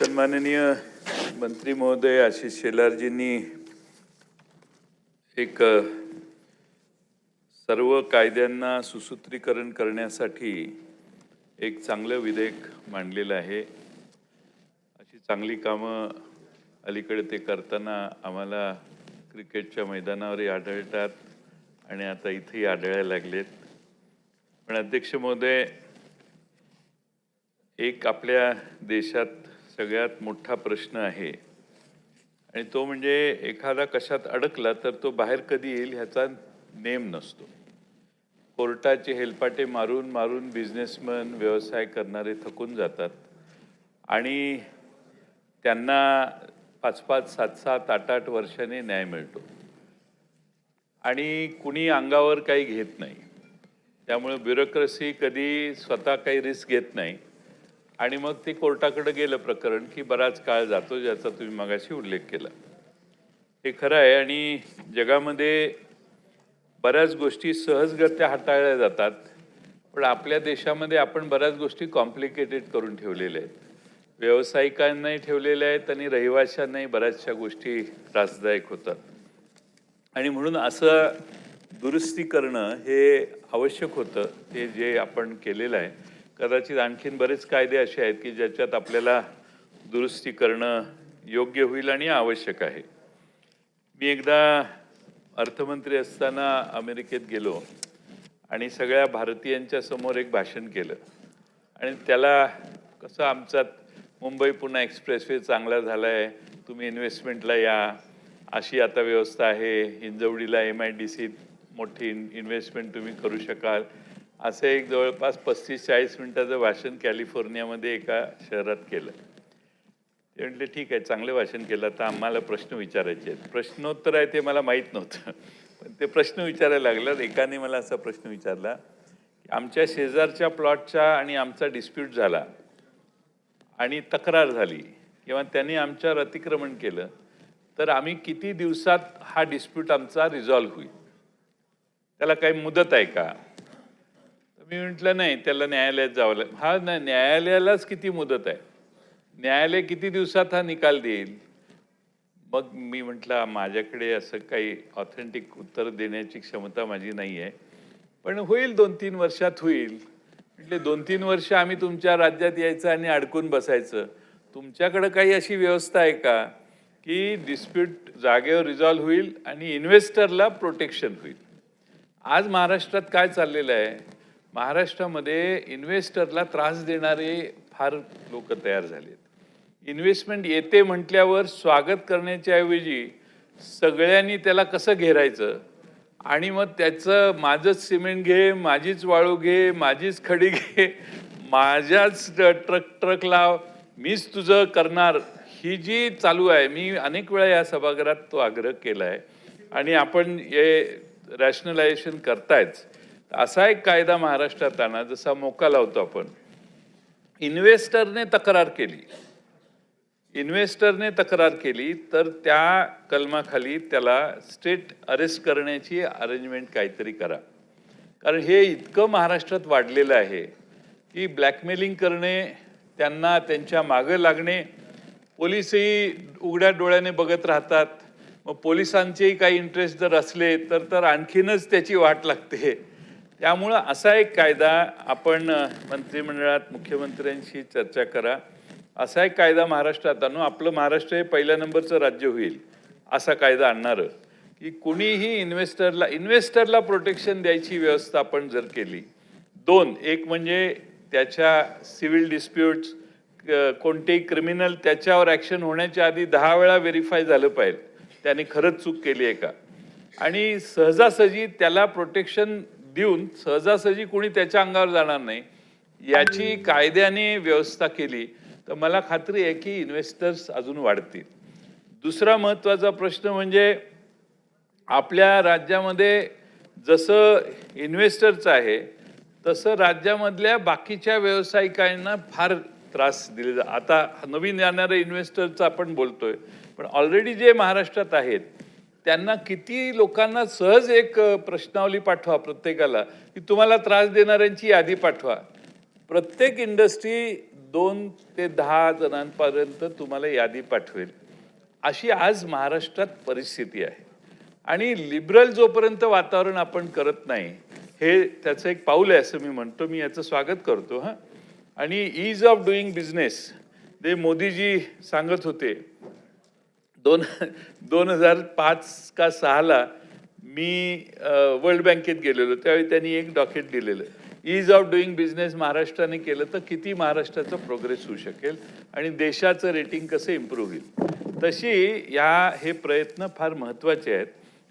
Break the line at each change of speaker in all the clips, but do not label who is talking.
सन्माननीय मंत्री महोदय आशिष शेलारजींनी एक सर्व कायद्यांना सुसूत्रीकरण करण्यासाठी एक चांगलं विधेयक मांडलेलं आहे. अशी चांगली कामं अलीकडे ते करताना आम्हाला क्रिकेटच्या मैदानावरही आढळतात आणि आता इथेही आढळायला लागलेत. पण अध्यक्ष महोदय एक आपल्या देशात सगळ्यात मोठा प्रश्न आहे. आणि तो म्हणजे एखादा कशात अडकला तर तो बाहेर कधी येईल ह्याचा नेम नसतो. कोर्टाचे हेलपाटे मारून मारून बिझनेसमन व्यवसाय करणारे थकून जातात. आणि त्यांना पाच पाच सात सात आठ आठ वर्षाने न्याय मिळतो. आणि कुणी अंगावर काही घेत नाही. त्यामुळे ब्युरोक्रसी कधी स्वतः काही रिस्क घेत नाही. आणि मग ते कोर्टाकडे गेलं प्रकरण की बराच काळ जातो ज्याचा तुम्ही मगाशी उल्लेख केला. हे खरं आहे आणि जगामध्ये बऱ्याच गोष्टी सहजगत्या हाताळल्या जातात पण आपल्या देशामध्ये आपण बऱ्याच गोष्टी कॉम्प्लिकेटेड करून ठेवलेल्या आहेत. व्यावसायिकांनाही ठेवलेल्या आहेत आणि रहिवाशांनाही बऱ्याचशा गोष्टी त्रासदायक होतात. आणि म्हणून असं दुरुस्ती करणं हे आवश्यक होतं ते जे आपण केलेलं आहे. कदाचित आणखीन बरेच कायदे असे आहेत की ज्याच्यात आपल्याला दुरुस्ती करणं योग्य होईल आणि आवश्यक आहे. मी एकदा अर्थमंत्री असताना अमेरिकेत गेलो आणि सगळ्या भारतीयांच्या समोर एक भाषण केलं. आणि त्याला कसं आमचा मुंबई पुन्हा एक्सप्रेसवे चांगला झाला आहे तुम्ही इन्व्हेस्टमेंटला या अशी आता व्यवस्था आहे हिंजवडीला एम आय डी सीत मोठी इन्व्हेस्टमेंट तुम्ही करू शकाल. असं एक जवळपास पस्तीस चाळीस मिनिटाचं भाषण कॅलिफोर्नियामध्ये एका शहरात केलं. ते म्हटले ठीक आहे चांगलं भाषण केलं. तर आम्हाला प्रश्न विचारायचे आहेत. प्रश्नोत्तर आहे ते मला माहीत नव्हतं. पण ते प्रश्न विचारायला लागलं एकाने मला असा प्रश्न विचारला की आमच्या शेजारच्या प्लॉटचा आणि आमचा डिस्प्यूट झाला आणि तक्रार झाली किंवा त्यांनी आमच्यावर अतिक्रमण केलं तर आम्ही किती दिवसात हा डिस्प्यूट आमचा रिझॉल्व्ह होईल? त्याला काही मुदत आहे का? मी म्हटलं नाही त्याला न्यायालयात जावं लागेल हा नाही न्यायालयालाच किती मुदत आहे? न्यायालय किती दिवसात हा निकाल देईल? मग मी म्हटलं माझ्याकडे असं काही ऑथेंटिक उत्तर देण्याची क्षमता माझी नाही आहे पण होईल दोन तीन वर्षात होईल. म्हटले दोन तीन वर्ष आम्ही तुमच्या राज्यात यायचं आणि अडकून बसायचं. तुमच्याकडं काही अशी व्यवस्था आहे का की डिस्प्यूट जागेवर रिझॉल्व्ह होईल आणि इन्व्हेस्टरला प्रोटेक्शन होईल? आज महाराष्ट्रात काय चाललेलं आहे? महाराष्ट्रामध्ये इन्व्हेस्टरला त्रास देणारे फार लोक तयार झालेत. इन्व्हेस्टमेंट येते म्हटल्यावर स्वागत करण्याच्या ऐवजी सगळ्यांनी त्याला कसं घेरायचं? आणि मग त्याचं माझंच सिमेंट घे माझीच वाळू घे माझीच खडी घे माझ्याच ट्रक ट्रक लाव मीच तुझं करणार. ही जी चालू आहे मी अनेक वेळा या सभागृहात तो आग्रह केला आहे आणि आपण हे रॅशनलायझेशन करतायच. असा एक कायदा महाराष्ट्रात आणा जसा मोका लावतो आपण. इन्व्हेस्टरने तक्रार केली. इन्व्हेस्टरने तक्रार केली तर त्या कलमाखाली त्याला स्टेट अरेस्ट करण्याची अरेंजमेंट काहीतरी करा. कारण हे इतकं महाराष्ट्रात वाढलेलं आहे की ब्लॅकमेलिंग करणे त्यांना त्यांच्या मागं लागणे पोलिसही उघड्या डोळ्याने बघत राहतात. मग पोलिसांचेही काही इंटरेस्ट जर असले तर तर आणखीनच त्याची वाट लागते. त्यामुळं असा एक कायदा आपण मंत्रिमंडळात मुख्यमंत्र्यांशी चर्चा करा. असा एक कायदा महाराष्ट्रात आणू. आपलं महाराष्ट्र हे पहिल्या नंबरचं राज्य होईल असा कायदा आणणारं. की कुणीही इन्व्हेस्टरला इन्व्हेस्टरला प्रोटेक्शन द्यायची व्यवस्था आपण जर केली. दोन एक म्हणजे त्याच्या सिव्हिल डिस्प्यूट्स कोणतेही क्रिमिनल त्याच्यावर ॲक्शन होण्याच्या आधी दहा वेळा व्हेरीफाय झालं पाहिजे. त्याने खरंच चूक केली आहे का? आणि सहजासहजी त्याला प्रोटेक्शन देऊन सहजासहजी कोणी त्याच्या अंगावर जाणार नाही. याची कायद्याने व्यवस्था केली तर मला खात्री आहे की इन्व्हेस्टर्स अजून वाढतील. दुसरा महत्त्वाचा प्रश्न म्हणजे आपल्या राज्यामध्ये जसं इन्व्हेस्टरचं आहे तसं राज्यामधल्या बाकीच्या व्यावसायिकांना फार त्रास दिले जा आता नवीन येणाऱ्या इन्व्हेस्टरचं आपण बोलतोय पण ऑलरेडी जे महाराष्ट्रात आहेत त्यांना किती लोकांना सहज एक प्रश्नावली पाठवा प्रत्येकाला की तुम्हाला त्रास देणाऱ्यांची यादी पाठवा. प्रत्येक इंडस्ट्री दोन ते दहा जणांपर्यंत तुम्हाला यादी पाठवेल. अशी आज महाराष्ट्रात परिस्थिती आहे. आणि लिबरल जोपर्यंत वातावरण आपण करत नाही हे त्याचं एक पाऊल आहे असं मी म्हणतो. मी याचं स्वागत करतो हां. आणि ईज ऑफ डुईंग बिझनेस जे मोदीजी सांगत होते दोन दोन हजार पाच का सहाला मी वर्ल्ड बँकेत गेलेलो. त्यावेळी त्यांनी एक डॉकेट दिलेलं. ईज ऑफ डुईंग बिझनेस महाराष्ट्राने केलं तर किती महाराष्ट्राचा प्रोग्रेस होऊ शकेल आणि देशाचं रेटिंग कसं इम्प्रूव्ह होईल. तशी या हे प्रयत्न फार महत्त्वाचे आहेत.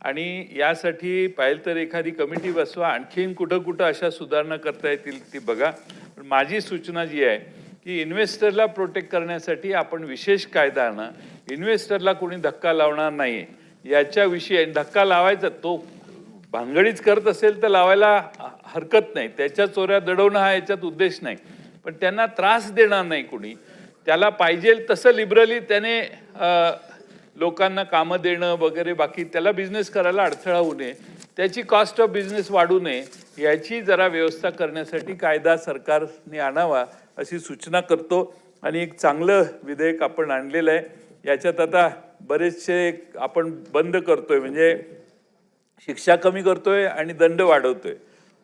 आणि यासाठी पाहिलं तर एखादी कमिटी बसवा. आणखीन कुठं कुठं अशा सुधारणा करता येतील ती बघा. पण माझी सूचना जी आहे की इन्व्हेस्टरला प्रोटेक्ट करण्यासाठी आपण विशेष कायदा आणा. इन्व्हेस्टरला कोणी धक्का लावणार नाही याच्याविषयी धक्का लावायचा तो भानगडीच करत असेल तर लावायला हरकत नाही. त्याच्या चोऱ्या दडवणं हा याच्यात उद्देश नाही. पण त्यांना त्रास देणार नाही कुणी. त्याला पाहिजे तसं लिबरली त्याने लोकांना कामं देणं वगैरे बाकी त्याला बिझनेस करायला अडथळा होऊ नये. त्याची कॉस्ट ऑफ बिझनेस वाढू नये. याची जरा व्यवस्था करण्यासाठी कायदा सरकारने आणावा. अशी सूचना करतो. आणि एक चांगलं विधेयक आपण आणलेलं आहे. याच्यात आता बरेचसे आपण बंद करतोय. म्हणजे शिक्षा कमी करतोय आणि दंड वाढवतोय.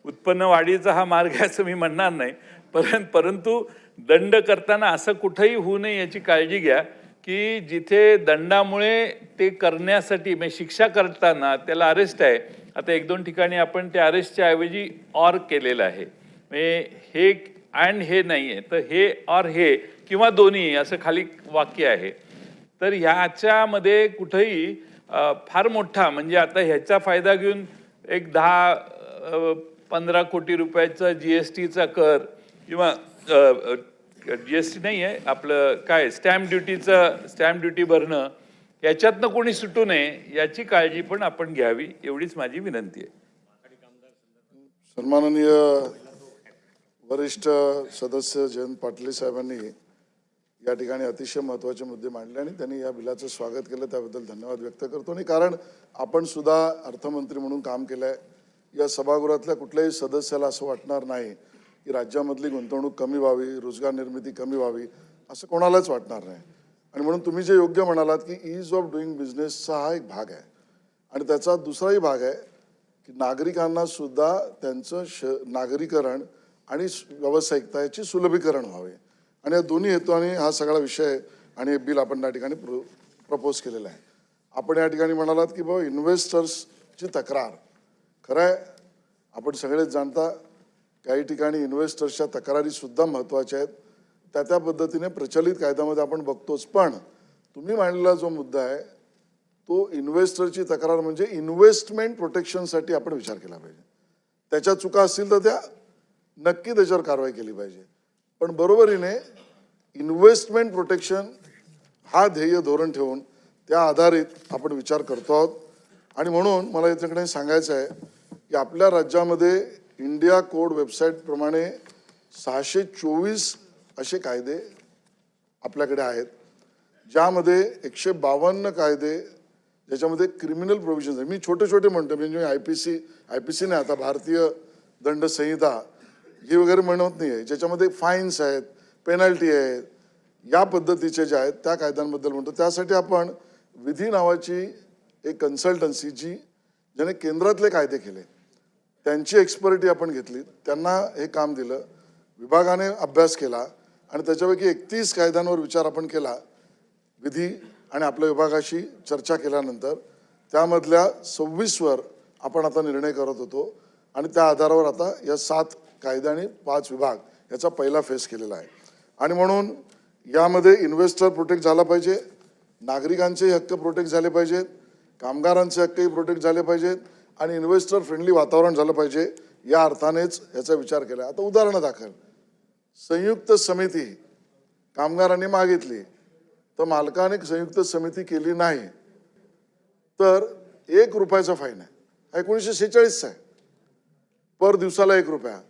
उत्पन्न वाढीचा हा मार्ग आहे असं मी म्हणणार नाही. परं परंतु दंड करताना असं कुठंही होऊ नये याची काळजी घ्या की जिथे दंडामुळे ते करण्यासाठी म्हणजे शिक्षा करताना त्याला अरेस्ट आहे. आता एक दोन ठिकाणी आपण त्या अरेस्टच्या ऐवजी ऑर केलेलं आहे. म्हणजे हे अँड हे नाही आहे तर हे ऑर हे किंवा दोन्ही असं खाली वाक्य आहे. तर ह्याच्यामध्ये कुठंही फार मोठा म्हणजे आता ह्याचा फायदा घेऊन एक दहा पंधरा कोटी रुपयाचा जी एस टीचा कर किंवा जी एस टी नाही आहे आपलं काय स्टॅम्प ड्युटीचं स्टॅम्प ड्युटी भरणं याच्यातनं कोणी सुटू नये याची काळजी पण आपण घ्यावी एवढीच माझी विनंती आहे.
सन्माननीय वरिष्ठ सदस्य जयंत पाटले साहेबांनी या ठिकाणी अतिशय महत्त्वाचे मुद्दे मांडले आणि त्यांनी या बिलाचं स्वागत केलं. त्याबद्दल धन्यवाद व्यक्त करतो. आणि कारण आपण सुद्धा अर्थमंत्री म्हणून काम केलं आहे या सभागृहातल्या कुठल्याही सदस्याला असं वाटणार नाही की राज्यामधली गुंतवणूक कमी व्हावी रोजगार निर्मिती कमी व्हावी असं कोणालाच वाटणार नाही. आणि म्हणून तुम्ही जे योग्य म्हणालात की ईज ऑफ डुईंग बिझनेसचा हा एक भाग आहे. आणि त्याचा दुसराही भाग आहे की नागरिकांना सुद्धा त्यांचं श नागरीकरण आणि स- व्यावसायिकता याची सुलभीकरण व्हावे. आणि या दोन्ही हेतूने हा सगळा विषय आणि हे बिल आपण त्या ठिकाणी प्रो प्रपोज केलेलं आहे. आपण या ठिकाणी म्हणालात की बाबा इन्व्हेस्टर्सची तक्रार. खरं आहे आपण सगळेच जाणता काही ठिकाणी इन्व्हेस्टर्सच्या तक्रारीसुद्धा महत्त्वाच्या आहेत. त्या त्या पद्धतीने प्रचलित कायद्यामध्ये आपण बघतोच. पण तुम्ही मांडलेला जो मुद्दा आहे तो इन्व्हेस्टरची तक्रार म्हणजे इन्व्हेस्टमेंट प्रोटेक्शनसाठी आपण विचार केला पाहिजे. त्याच्या चुका असतील तर त्या नक्की त्याच्यावर कारवाई केली पाहिजे. पण बरोबरीने इन्व्हेस्टमेंट प्रोटेक्शन हा ध्येय धोरण ठेवून त्या आधारित आपण विचार करतो आहोत. आणि म्हणून मला याच्याकडे सांगायचं आहे की आपल्या राज्यामध्ये इंडिया कोड वेबसाईटप्रमाणे सहाशे चोवीस असे कायदे आपल्याकडे आहेत. ज्यामध्ये एकशे बावन्न कायदे ज्याच्यामध्ये क्रिमिनल प्रोव्हिजन्स आहे. मी छोटे छोटे म्हणतो म्हणजे I P C I P सीने आता भारतीय दंड संहिता ही वगैरे म्हणत नाही आहे ज्याच्यामध्ये फाईन्स आहेत पेनल्टी आहेत या पद्धतीचे जे आहेत त्या कायद्यांबद्दल म्हणतो. त्यासाठी आपण विधी नावाची एक कन्सल्टन्सी जी ज्याने केंद्रातले कायदे केले त्यांची एक्सपर्टी आपण घेतली त्यांना हे काम दिलं विभागाने अभ्यास केला आणि त्याच्यापैकी एकतीस कायद्यांवर विचार आपण केला विधी आणि आपल्या विभागाशी चर्चा केल्यानंतर त्यामधल्या सव्वीसवर आपण आता निर्णय करत होतो आणि त्या आधारावर आता या सात कायदे आणि पाच विभाग याचा पहिला फेस केलेला आहे. आणि म्हणून यामध्ये इन्व्हेस्टर प्रोटेक्ट झाला पाहिजे नागरिकांचे हक्क प्रोटेक्ट झाले पाहिजेत कामगारांचे हक्कही प्रोटेक्ट झाले पाहिजेत आणि इन्व्हेस्टर फ्रेंडली वातावरण झालं पाहिजे या अर्थानेच याचा विचार केला. आता उदाहरणं दाखल. संयुक्त समिती कामगारांनी मागितली. तर मालकाने संयुक्त समिती केली नाही. तर एक रुपयाचा फाईन आहे. एकोणीसशे सेहेचाळीसचा आहे. पर दिवसाला एक रुपया.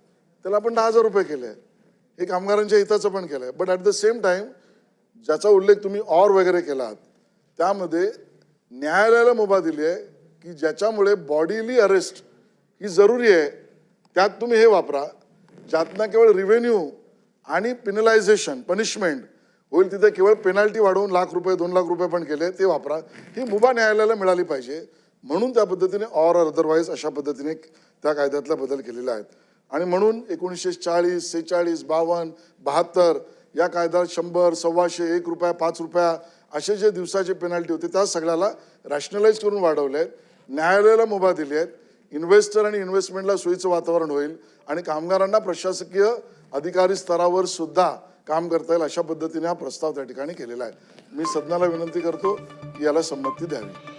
त्याला आपण दहा हजार रुपये केले. हे कामगारांच्या हिताचं पण केलं आहे but at the same time ज्याचा उल्लेख तुम्ही ऑर वगैरे केलात त्यामध्ये न्यायालयाला मुभा दिली आहे की ज्याच्यामुळे बॉडीली अरेस्ट ही जरुरी आहे त्यात तुम्ही हे वापरा. ज्यातनं केवळ रिव्हेन्यू आणि पिनलायझेशन पनिशमेंट होईल तिथे केवळ पेनाल्टी वाढवून लाख रुपये दोन लाख रुपये पण केले ते वापरा. ही मुभा न्यायालयाला मिळाली पाहिजे. म्हणून त्या पद्धतीने ऑर अदरवाईज अशा पद्धतीने त्या कायद्यातला बदल केलेला आहेत आणि म्हणून एकोणीसशे चाळीस सेहेचाळीस बावन्न बहात्तर या कायद्यात शंभर सव्वाशे एक रुपया पाच रुपया असे जे दिवसाचे पेनल्टी होते त्या सगळ्याला रॅशनलाइज करून वाढवले आहेत. न्यायालयाला मुभा दिली आहेत. इन्व्हेस्टर आणि इन्व्हेस्टमेंटला सोयीचं वातावरण होईल आणि कामगारांना प्रशासकीय अधिकारी स्तरावर सुद्धा काम करता येईल अशा पद्धतीने हा प्रस्ताव त्या ठिकाणी केलेला आहे. मी सदनाला विनंती करतो की याला संमती द्यावी.